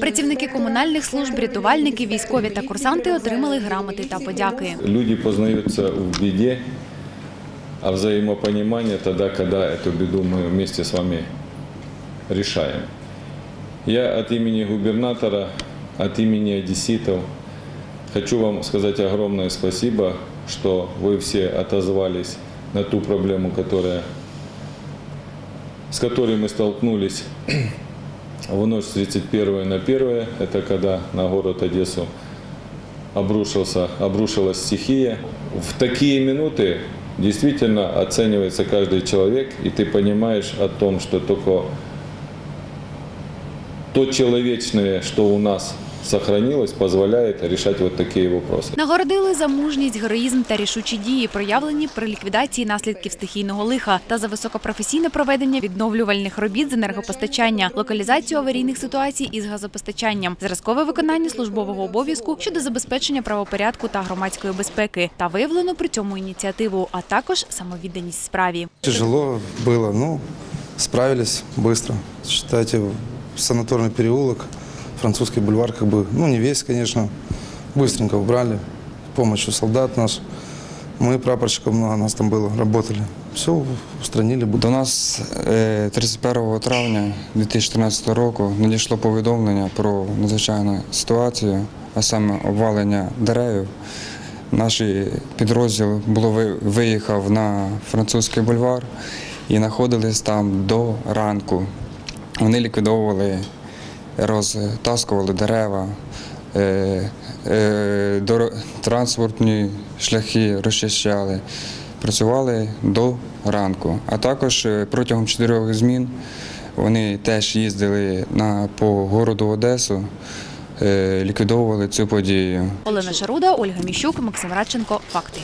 Працівники комунальних служб, рятувальники, військові та курсанти отримали грамоти та подяки. Люди познаются в беде, а взаимопонимание тогда, когда эту беду мы вместе с вами решаем. Я от имени губернатора, от имени одесситов хочу вам сказать огромное спасибо, что вы все отозвались на ту проблему, которая, с которой мы столкнулись в ночь с 31 на 1. Это когда на город Одессу обрушился, обрушилась стихия. В такие минуты действительно оценивается каждый человек, и ты понимаешь о том, что только то человечное, что у нас сохранилось, позволяет решать вот такие вопросы. Нагородили за мужність, героїзм та рішучі дії, проявлені при ліквідації наслідків стихійного лиха та за високопрофесійне проведення відновлювальних робіт з енергопостачання, локалізацію аварійних ситуацій із газопостачанням, зразкове виконання службового обов'язку щодо забезпечення правопорядку та громадської безпеки та виявлено при цьому ініціативу, а також самовідданість справі. Тяжело было, но справились быстро. Считайте, санаторный переулок, французский бульвар, как бы, ну не весь, конечно, быстренько убрали, с помощью солдат наш. Мы, прапорщиков много нас там было, работали. Все устранили. До нас е, 31 травня 2014 року надійшло повідомлення про надзвичайну ситуацію, а саме обвалення дерев. Наш підрозділ було ви- виїхав на французький бульвар і знаходились там до ранку. Вони ліквідовували, розтаскували дерева, е, е, транспортні шляхи розчищали. Працювали до ранку. А також е, протягом чотирьох змін вони теж їздили на, по городу Одесу, ліквідовували цю подію. Олена Шаруда, Ольга Міщук, Максим Радченко. Факти.